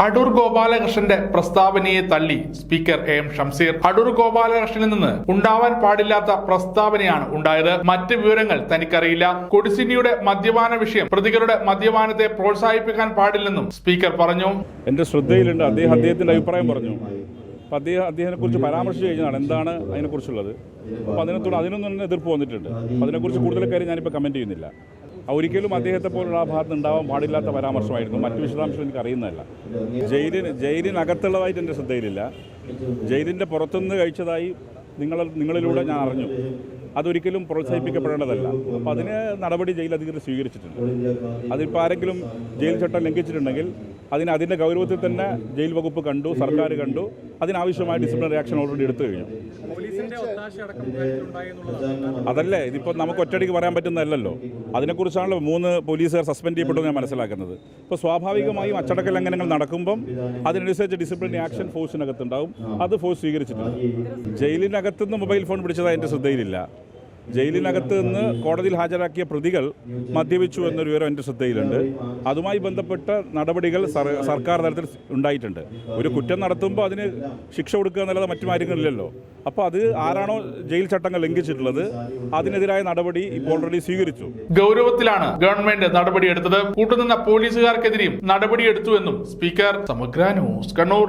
അടൂർ ഗോപാലകൃഷ്ണന്റെ പ്രസ്താവനയെ തള്ളി സ്പീക്കർ എ ഷംസീർ അടൂർ ഗോപാലകൃഷ്ണനിൽ നിന്ന് ഉണ്ടാവാൻ പാടില്ലാത്ത പ്രസ്താവനയാണ് ഉണ്ടായത്. മറ്റ് വിവരങ്ങൾ തനിക്കറിയില്ല. കൊടിസിനിയുടെ മദ്യപാന വിഷയം പ്രതികളുടെ മദ്യപാനത്തെ പ്രോത്സാഹിപ്പിക്കാൻ പാടില്ലെന്നും സ്പീക്കർ പറഞ്ഞു. എന്റെ ശ്രദ്ധയിലുണ്ട്. അദ്ദേഹം അദ്ദേഹത്തിന്റെ അഭിപ്രായം പറഞ്ഞു. അദ്ദേഹം അദ്ദേഹത്തിനെ കുറിച്ച് പരാമർശിച്ച് കഴിഞ്ഞാണ് എന്താണ് അതിനെക്കുറിച്ചുള്ളത്? അപ്പോൾ അതിനെ അതിനൊന്നും തന്നെ എതിർപ്പ് വന്നിട്ടുണ്ട്. അതിനെക്കുറിച്ച് കൂടുതൽ കാര്യം ഞാനിപ്പോൾ കമന്റ് ചെയ്യുന്നില്ല. ഒരിക്കലും അദ്ദേഹത്തെ പോലുള്ള ആ ഭാഗത്ത് ഉണ്ടാവാൻ പാടില്ലാത്ത പരാമർശമായിരുന്നു. മറ്റു വിശദാംശം എനിക്ക് അറിയുന്നതല്ല. ജയിലിന് ജയിലിനകത്തുള്ളതായിട്ട് എന്റെ ശ്രദ്ധയിലില്ല. ജയിലിന്റെ പുറത്തുനിന്ന് കഴിച്ചതായി നിങ്ങൾ നിങ്ങളിലൂടെ ഞാൻ അറിഞ്ഞു. അതൊരിക്കലും പ്രോത്സാഹിപ്പിക്കപ്പെടേണ്ടതല്ല. അപ്പോൾ അതിന് നടപടി ജയിൽ അധികൃതർ സ്വീകരിച്ചിട്ടുണ്ട്. അതിപ്പോൾ ആരെങ്കിലും ജയിൽ ചട്ടം ലംഘിച്ചിട്ടുണ്ടെങ്കിൽ അതിന് അതിന്റെ ഗൗരവത്തിൽ തന്നെ ജയിൽ വകുപ്പ് കണ്ടു സർക്കാർ കണ്ടു. അതിനാവശ്യമായ ഡിസിപ്ലിനറി ആക്ഷൻ ഓൾറെഡി എടുത്തു കഴിഞ്ഞു. അതല്ലേ ഇതിപ്പോൾ നമുക്ക് ഒറ്റയടിക്ക് പറയാൻ പറ്റുന്നതല്ലല്ലോ. അതിനെക്കുറിച്ചാണല്ലോ മൂന്ന് പോലീസുകാർ സസ്പെൻഡ് ചെയ്യപ്പെട്ടു ഞാൻ മനസ്സിലാക്കുന്നത്. ഇപ്പോൾ സ്വാഭാവികമായും അച്ചടക്ക ലംഘനങ്ങൾ നടക്കുമ്പം അതിനനുസരിച്ച് ഡിസിപ്ലിനറി ആക്ഷൻ ഫോഴ്സിനകത്തുണ്ടാവും. അത് ഫോഴ്സ് സ്വീകരിച്ചിട്ടുണ്ട്. ജയിലിനകത്തുനിന്ന് മൊബൈൽ ഫോൺ പിടിച്ചത് എന്റെ ശ്രദ്ധയിലില്ല. ജയിലിനകത്ത് നിന്ന് കോടതിയിൽ ഹാജരാക്കിയ പ്രതികൾ മദ്യപിച്ചു എന്നൊരു വിവരം എന്റെ ശ്രദ്ധയിലുണ്ട്. അതുമായി ബന്ധപ്പെട്ട നടപടികൾ സർക്കാർ തലത്തിൽ ഉണ്ടായിട്ടുണ്ട്. ഒരു കുറ്റം നടത്തുമ്പോൾ അതിന് ശിക്ഷ കൊടുക്കുക എന്നുള്ളത് മറ്റു കാര്യങ്ങളില്ലല്ലോ അപ്പോൾ അത് ആരാണോ ജയിൽ ചട്ടങ്ങൾ ലംഘിച്ചിട്ടുള്ളത് അതിനെതിരായ നടപടി ഇപ്പോൾ ഓൾറെഡി സ്വീകരിച്ചു. ഗൗരവത്തിലാണ് ഗവൺമെന്റ് നടപടിയെടുത്തത് കൂട്ടുനിന്ന പോലീസുകാർക്കെതിരെയും നടപടിയെടുത്തുവെന്നും സ്പീക്കർ സമഗ്ര ന്യൂസ് കണ്ണൂർ.